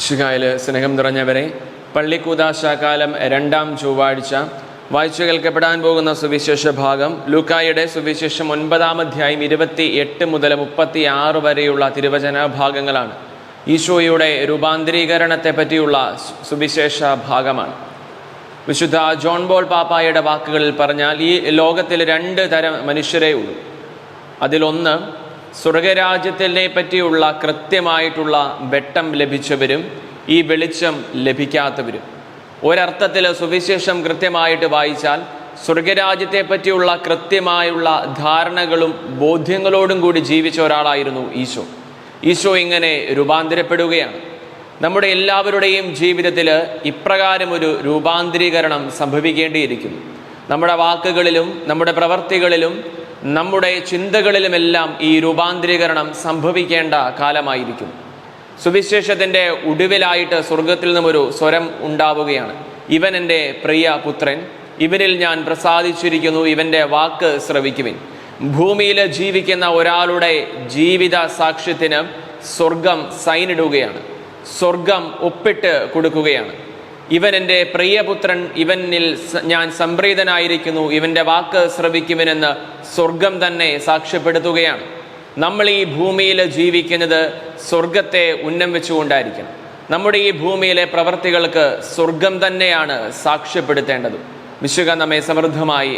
ശിഖായിൽ സ്നേഹം നിറഞ്ഞവരെ പള്ളിക്കൂതാശാകാലം രണ്ടാം ചൊവ്വാഴ്ച വായിച്ചു കേൾക്കപ്പെടാൻ പോകുന്ന സുവിശേഷ ഭാഗം ലൂക്കായുടെ സുവിശേഷം ഒൻപതാം അധ്യായം ഇരുപത്തി എട്ട് മുതൽ മുപ്പത്തി ആറ് വരെയുള്ള തിരുവചന ഭാഗങ്ങളാണ്. ഈശോയുടെ രൂപാന്തരീകരണത്തെ പറ്റിയുള്ള സുവിശേഷ ഭാഗമാണ്. വിശുദ്ധ ജോൺ ബോൾ പാപ്പായുടെ വാക്കുകളിൽ പറഞ്ഞാൽ ഈ ലോകത്തിൽ രണ്ട് തരം മനുഷ്യരേ ഉള്ളൂ. അതിലൊന്ന് സ്വർഗരാജ്യത്തിനെ പറ്റിയുള്ള കൃത്യമായിട്ടുള്ള വെട്ടം ലഭിച്ചവരും ഈ വെളിച്ചം ലഭിക്കാത്തവരും. ഒരർത്ഥത്തിൽ സുവിശേഷം കൃത്യമായിട്ട് വായിച്ചാൽ സ്വർഗരാജ്യത്തെ പറ്റിയുള്ള കൃത്യമായുള്ള ധാരണകളും ബോധ്യങ്ങളോടും കൂടി ജീവിച്ച ഒരാളായിരുന്നു ഈശോ. ഈശോ ഇങ്ങനെ രൂപാന്തരപ്പെടുകയാണ്. നമ്മുടെ എല്ലാവരുടെയും ജീവിതത്തിൽ ഇപ്രകാരം ഒരു രൂപാന്തരീകരണം സംഭവിക്കേണ്ടിയിരിക്കുന്നു. നമ്മുടെ വാക്കുകളിലും നമ്മുടെ പ്രവർത്തികളിലും നമ്മുടെ ചിന്തകളിലുമെല്ലാം ഈ രൂപാന്തരീകരണം സംഭവിക്കേണ്ട കാലമായിരിക്കും. സുവിശേഷത്തിന്റെ ഒടുവിലായിട്ട് സ്വർഗത്തിൽ നിന്നും ഒരു സ്വരം ഉണ്ടാവുകയാണ്. ഇവൻ എന്റെ പ്രിയ പുത്രൻ ഇവനിൽ ഞാൻ പ്രസാദിച്ചിരിക്കുന്നു ഇവന്റെ വാക്ക് ശ്രവിക്കുവിൻ. ഭൂമിയിൽ ജീവിക്കുന്ന ഒരാളുടെ ജീവിത സാക്ഷ്യത്തിന് സ്വർഗം സൈനിടുകയാണ് സ്വർഗം ഒപ്പിട്ട് കൊടുക്കുകയാണ്. ഇവൻ എന്റെ പ്രിയപുത്രൻ ഇവനിൽ ഞാൻ സംപ്രീതനായിരിക്കുന്നു ഇവന്റെ വാക്ക് ശ്രവിക്കുമെന്ന് സ്വർഗം തന്നെ സാക്ഷ്യപ്പെടുത്തുകയാണ്. നമ്മൾ ഈ ഭൂമിയിൽ ജീവിക്കുന്നത് സ്വർഗത്തെ ഉന്നം വെച്ചുകൊണ്ടായിരിക്കണം. നമ്മുടെ ഈ ഭൂമിയിലെ പ്രവർത്തികൾക്ക് സ്വർഗം തന്നെയാണ് സാക്ഷ്യപ്പെടുത്തേണ്ടത്. വിശുക നമ്മെ സമൃദ്ധമായി